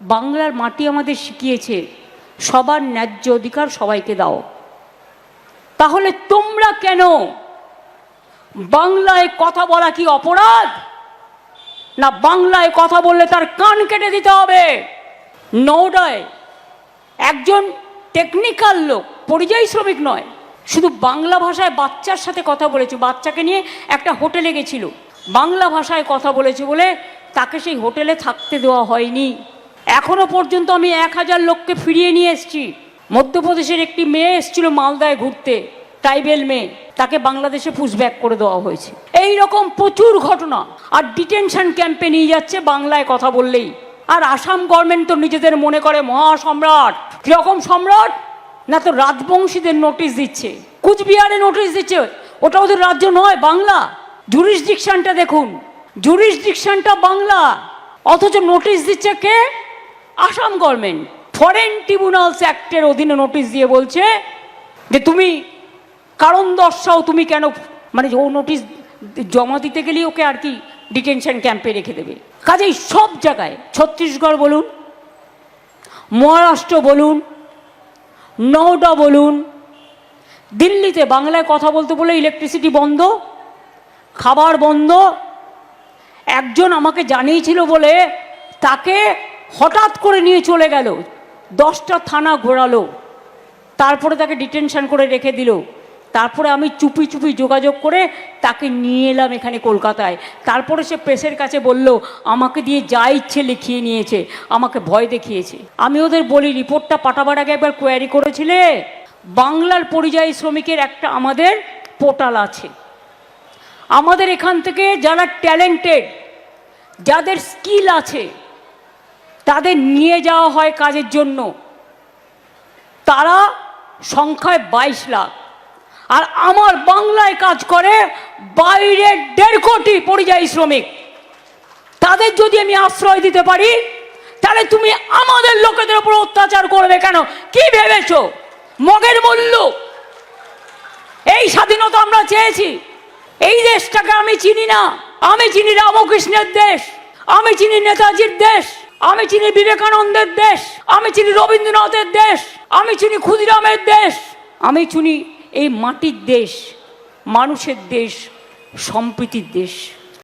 বাংলার মাটি আমাদের শিখিয়েছে, সবার ন্যায্য অধিকার সবাইকে দাও। তাহলে তোমরা কেন বাংলায় কথা বলা কি অপরাধ? না, বাংলায় কথা বললে তার কান কেটে দিতে হবে। নৌডায় একজন টেকনিক্যাল লোক, পরিযায়ী শ্রমিক নয়, শুধু বাংলা ভাষায় বাচ্চার সাথে কথা বলেছে, বাচ্চাকে নিয়ে একটা হোটেলে গেছিল। বাংলা ভাষায় কথা বলেছে বলে তাকে সেই হোটেলে থাকতে দেওয়া হয়নি। এখনও পর্যন্ত আমি এক হাজার লোককে ফিরিয়ে নিয়ে এসেছি। মধ্যপ্রদেশের একটি মেয়ে এসেছিল মালদায় ঘুরতে, ট্রাইবেল মেয়ে। তাকে বাংলাদেশে পুশব্যাক করে দেওয়া হয়েছে। এই রকম প্রচুর ঘটনা। আর ডিটেনশন ক্যাম্পে নিয়ে যাচ্ছে বাংলায় কথা বললেই। আর আসাম গভর্নমেন্ট তো নিজেদের মনে করে, মহা সম্রাট। কীরকম সম্রাট? না তো রাজবংশীদের নোটিশ দিচ্ছে। কুচবিহারে নোটিশ দিচ্ছে, ওটা ওদের রাজ্য নয়, বাংলা। জুরিসডিকশনটা দেখুন। জুরিসডিকশনটা বাংলা। অথচ নোটিশ দিচ্ছে কে? আসাম গভর্নমেন্ট, ফরেন ট্রিব্যুনালস অ্যাক্টের অধীনে নোটিশ দিয়ে বলছে যে তুমি কারণ দর্শাও তুমি কেন মানে ও নোটিশ জমা দিতে গেলেই ওকে আর কি ডিটেনশন ক্যাম্পে রেখে দেবে। কাজেই সব জায়গায়, ছত্তিশগড় বলুন, মহারাষ্ট্র বলুন নওডা বলুন, দিল্লিতে বাংলায় কথা বলতে বলে ইলেকট্রিসিটি বন্ধ, খাবার বন্ধ, একজন আমাকে জানিয়েছিল বলে তাকে হঠাৎ করে নিয়ে চলে গেল। দশটা থানা ঘোরালো। তারপরে তাকে ডিটেনশন করে রেখে দিল। তারপরে আমি চুপি চুপি যোগাযোগ করে তাকে নিয়ে এলাম এখানে কলকাতায়। তারপরে সে প্রেসের কাছে বলল, আমাকে দিয়ে যা ইচ্ছে লিখিয়ে নিয়েছে, আমাকে ভয় দেখিয়েছে। আমি ওদের বলি, রিপোর্টটা পাঠাবার আগে একবার কোয়ারি করেছিলে? বাংলার পরিযায়ী শ্রমিকের একটা আমাদের পোর্টাল আছে। আমাদের এখান থেকে যারা ট্যালেন্টেড যাদের স্কিল আছে তাদের নিয়ে যাওয়া হয় কাজের জন্য। তারা সংখ্যায় বাইশ লাখ। আর আমার বাংলায় কাজ করে বাইরে দেড় কোটি পরিযায়ী শ্রমিক। তাদের যদি আমি আশ্রয় দিতে পারি, তাহলে তুমি আমাদের লোকেদের উপর অত্যাচার করবে কেন? কি ভেবেছ? মগের মূল্য। এই স্বাধীনতা আমরা চেয়েছি। এই দেশটাকে আমি চিনি না। আমি চিনি রামকৃষ্ণের দেশ। আমি চিনি নেতাজির দেশ। আমি চিনি বিবেকানন্দের দেশ, আমি চিনি রবীন্দ্রনাথের দেশ, আমি চিনি ক্ষুদিরামের দেশ, আমি চিনি এই মাটির দেশ, মানুষের দেশ, সম্প্রীতির দেশ।